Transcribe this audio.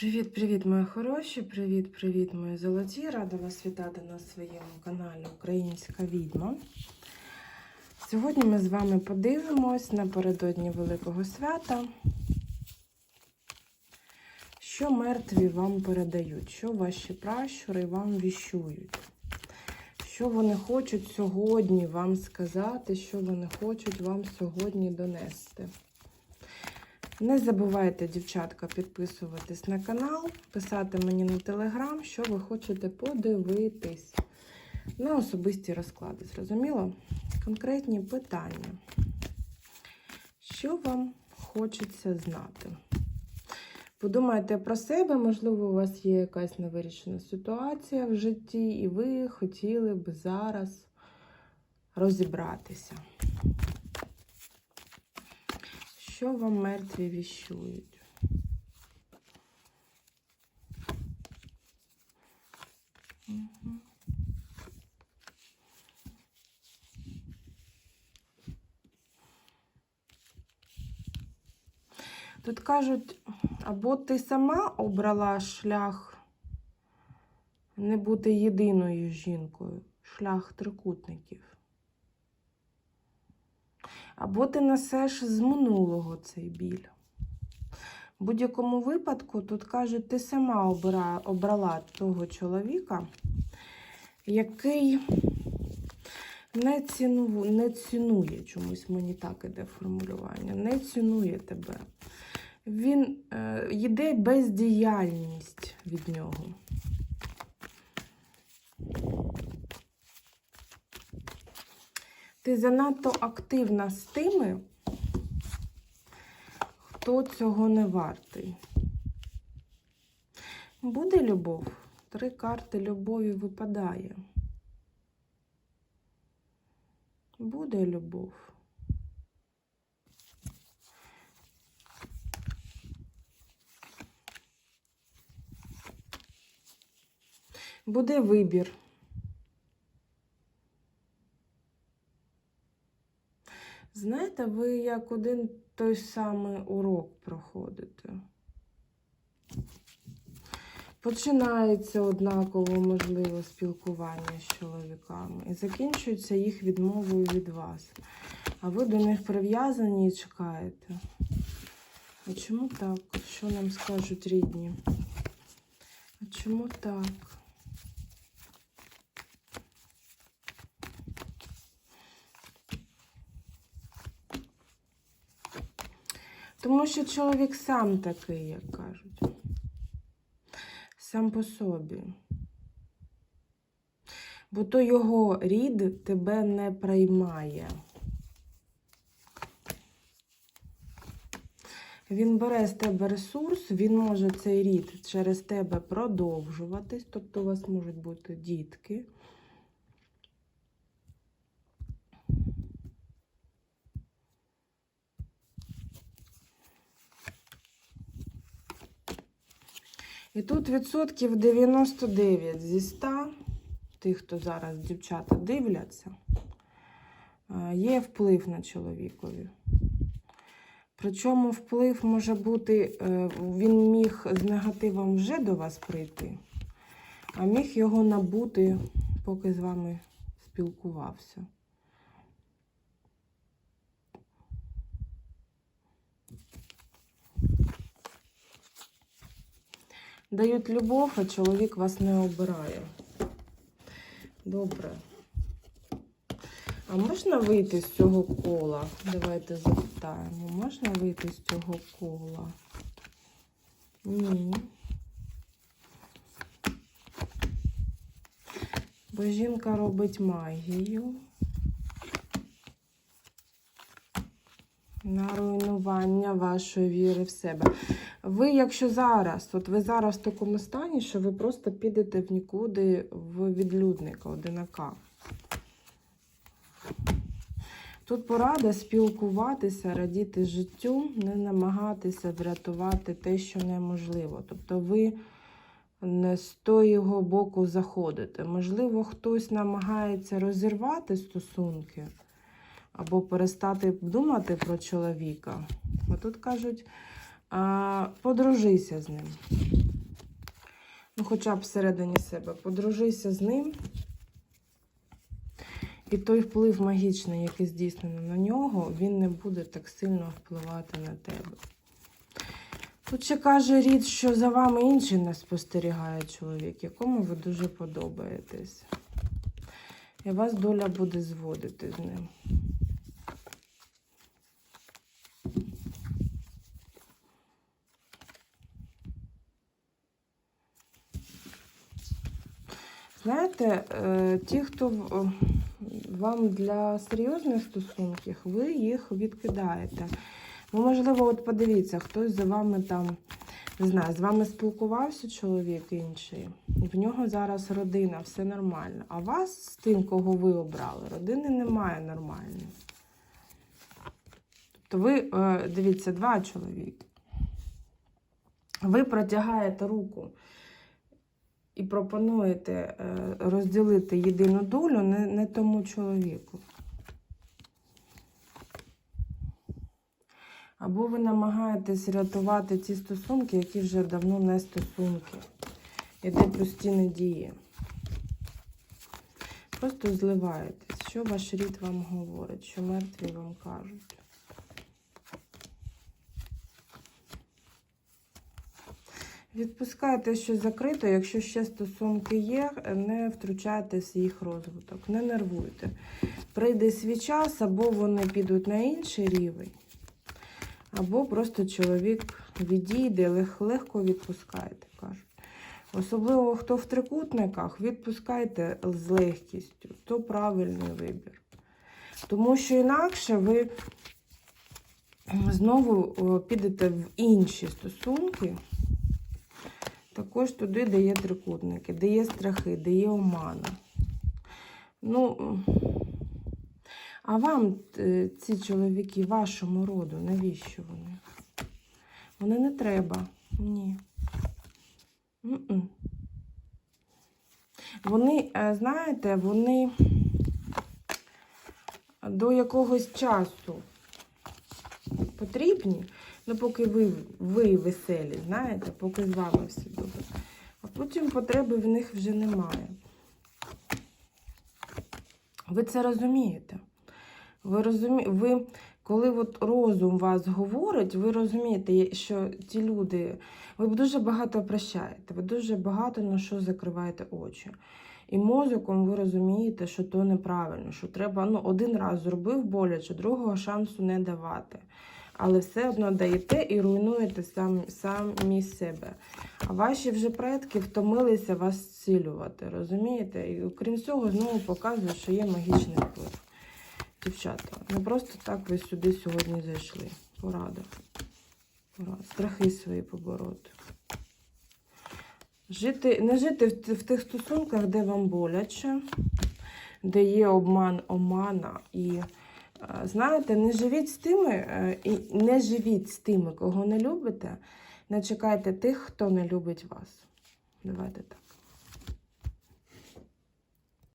Привіт-привіт, мої хороші! Привіт-привіт, мої золоті! Рада вас вітати на своєму каналі Українська Відьма. Сьогодні ми з вами подивимось напередодні Великого свята, що мертві вам передають, що ваші пращури вам віщують, що вони хочуть сьогодні вам сказати, що вони хочуть вам сьогодні донести. Не забувайте, дівчатка, підписуватись на канал, писати мені на телеграм, що ви хочете подивитись на особисті розклади. Зрозуміло? Конкретні питання. Що вам хочеться знати? Подумайте про себе, можливо, у вас є якась невирішена ситуація в житті, і ви хотіли б зараз розібратися. Що вам мертві віщують? Тут кажуть, або ти сама обрала шлях не бути єдиною жінкою, шлях трикутників. Або ти несеш з минулого цей біль. В будь-якому випадку, тут кажуть, ти сама обра, обрала того чоловіка, який не, ціну, не цінує чомусь, мені так іде формулювання, не цінує тебе. Він е, бездіяльність від нього. Ти занадто активна з тими, хто цього не вартий. Буде любов. Три карти любові випадає. Буде любов. Буде вибір. Знаєте, ви як один той самий урок проходите. Починається однаково можливо спілкування з чоловіками і закінчується їх відмовою від вас. А ви до них прив'язані і чекаєте. А чому так? Що нам скажуть рідні? А чому так? Тому що чоловік сам такий, як кажуть. Сам по собі. Бо то його рід тебе не приймає. Він бере з тебе ресурс, він може цей рід через тебе продовжуватись, тобто у вас можуть бути дітки. І тут відсотків 99 зі 100 тих, хто зараз дівчата дивляться, є вплив на чоловікові. Причому вплив може бути, е, він міг з негативом вже до вас прийти, а міг його набути, поки з вами спілкувався. Дають любов, а чоловік вас не обирає. Добре. А можна вийти з цього кола? Давайте запитаємо. Можна вийти з цього кола? Ні. Бо жінка робить магію. На руйнування вашої віри в себе. Ви, якщо зараз, от ви зараз в такому стані, що ви просто підете в нікуди в відлюдника, одинака. Тут порада спілкуватися, радіти життю, не намагатися врятувати те, що неможливо. Тобто ви не з того боку заходите. Можливо, хтось намагається розірвати стосунки або перестати думати про чоловіка. Бо тут кажуть, а, подружися з ним. Ну, хоча б всередині себе. Подружися з ним. І той вплив магічний, який здійснено на нього, він не буде так сильно впливати на тебе. Тут ще каже рід, що за вами інший не спостерігає чоловік, якому ви дуже подобаєтесь. І вас доля буде зводити з ним. Знаєте, е, ті, хто вам для серйозних стосунків, ви їх відкидаєте. Ну, можливо, от подивіться, хтось за вами там, не знаю, з вами спілкувався чоловік інший. В нього зараз родина, все нормально. А вас з тим, кого ви обрали, родини немає нормальної. Тобто ви, е, дивіться, два чоловіки. Ви протягаєте руку і пропонуєте е, розділити єдину долю не, не тому чоловіку. Або ви намагаєтесь рятувати ті стосунки, які вже давно не стосунки. Іде постійні дії. Просто зливаєтесь. Що ваш рід вам говорить, що мертві вам кажуть. Відпускайте щось закрито, якщо ще стосунки є, не втручайтесь в їх розвиток, не нервуйте. Прийде свій час, або вони підуть на інший рівень, або просто чоловік відійде, лег- легко відпускайте, кажуть. Особливо, хто в трикутниках, відпускайте з легкістю. То правильний вибір. Тому що інакше ви знову підете в інші стосунки. Також туди, де є трикутники, де є страхи, де є омана. Ну, а вам е, ці чоловіки, вашому роду, навіщо вони? Вони не треба. Ні. М-м. Вони, е, знаєте, вони до якогось часу потрібні, ну поки ви, ви веселі, знаєте, поки з вами все добре. А потім потреби в них вже немає. Ви це розумієте? Ви розумі... ви, коли от розум вас говорить, ви розумієте, що ті люди, ви дуже багато прощаєте, ви дуже багато на що закриваєте очі. І мозоком ви розумієте, що то неправильно, що треба ну, один раз зробив боляче, другого шансу не давати. Але все одно даєте і руйнуєте сам, самі себе. А ваші вже предки втомилися вас зцілювати, розумієте? І окрім цього, знову показує, що є магічний вплив. Дівчата, не просто так ви сюди сьогодні зайшли. Порада. Порада. Страхи свої побороти. Жити, не жити в, в тих стосунках, де вам боляче, де є обман омана. І знаєте, не живіть з тими, е, і не живіть з тими, кого не любите. Не чекайте тих, хто не любить вас. Давайте так.